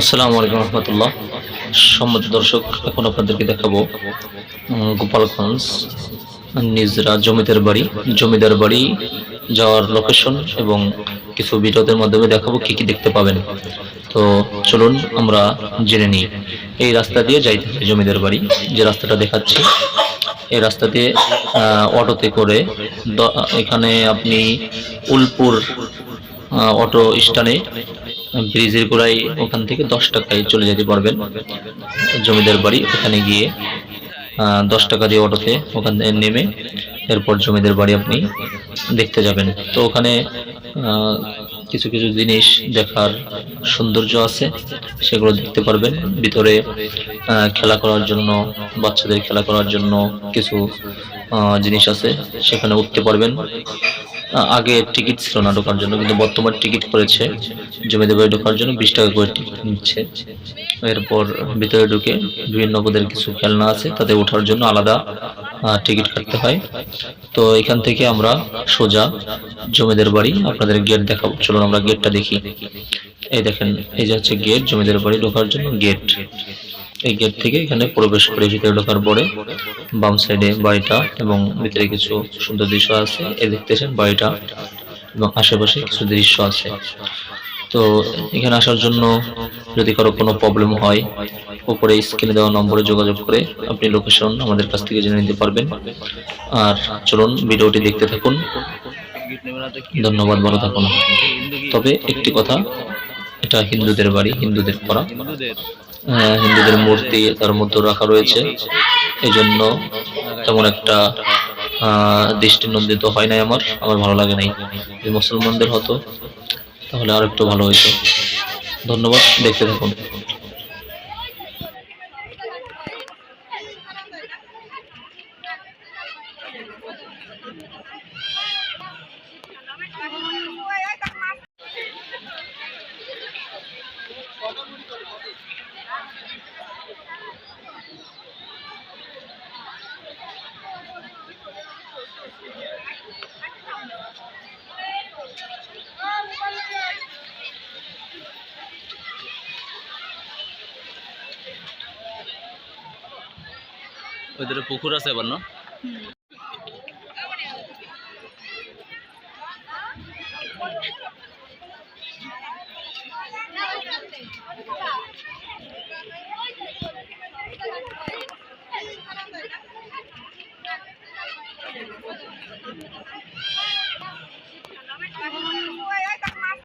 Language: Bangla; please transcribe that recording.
আসসালামু আলাইকুম রহমতুল্লাহ। সম্মত দর্শক, এখন আপনাদেরকে দেখাবো গোপালগঞ্জ নিজরা জমিদার বাড়ি জমিদার বাড়ি যাওয়ার লোকেশন এবং কিছু ভিডিওদের মাধ্যমে দেখাবো কি কি দেখতে পাবেন। তো চলুন, আমরা জেনে নিই। এই রাস্তা দিয়ে যাইতে হবে জমিদার বাড়ি, যে রাস্তাটা দেখাচ্ছি। এই রাস্তা দিয়ে অটোতে করে এখানে আপনি উলপুর অটো স্ট্যান্ডে, ব্রিজের গোড়ায় ওখান থেকে দশ টাকায় চলে যেতে পারবেন। জমিদার বাড়ি, ওখানে গিয়ে দশ টাকা দিয়ে অটোতে ওখান নেমে এরপর জমিদার বাড়ি আপনি দেখতে যাবেন। তো ওখানে কিছু কিছু জিনিস দেখার সৌন্দর্য আছে, সেগুলো দেখতে পারবেন। ভিতরে খেলা করার জন্য, বাচ্চাদের খেলা করার জন্য কিছু জিনিস আছে, সেখানে উঠতে পারবেন। আগে টিকিট ছিল না ঢোকার জন্য, কিন্তু বর্তমান টিকিট করেছে। জমিদার বাড়ি ঢোকার জন্য বিশ টাকা করে টিকিট নিচ্ছে। এরপর ভিতরে ঢুকে বিভিন্ন পদের কিছু খেলনা আছে, তাতে ওঠার জন্য আলাদা টিকিট কাটতে হয়। তো এখান থেকে আমরা সোজা জমিদার বাড়ি আপনাদের গেট দেখাবো। চলুন আমরা গেটটা দেখি। এই দেখেন, এই যে হচ্ছে গেট জমিদার বাড়ি ঢোকার জন্য গেট এই গেট থেকে এখানে প্রবেশ করে ভিতরে ঢোকার পরে বাম সাইডে বাড়িটা এবং ভিতরে কিছু সুন্দর দৃশ্য আছে। এই দেখতেছেন বাড়িটা এবং আশেপাশে কিছু দৃশ্য আছে। তো এখানে আসার জন্য যদি কারও কোনো প্রবলেম হয়, উপরে স্ক্রিনে দেওয়া নম্বরে যোগাযোগ করে আপনি লোকেশন আমাদের কাছ থেকে জেনে নিতে পারবেন। আর চলুন ভিডিওটি দেখতে থাকুন। ধন্যবাদ, ভালো থাকুন। তবে একটি কথা এটা হিন্দুদের বাড়ি হিন্দুদের করা। আহ, হিন্দুদের মূর্তি তার মধ্যে রাখা রয়েছে। এই জন্য তেমন একটা দৃষ্টিনন্দিত হয় নাই আমার। আমার ভালো লাগে নাই। যদি মুসলমানদের হতো তাহলে আর একটু ভালো হইতো। ধন্যবাদ দেখতে থাকুন। ওই দুটো পুকুর আছে এবার না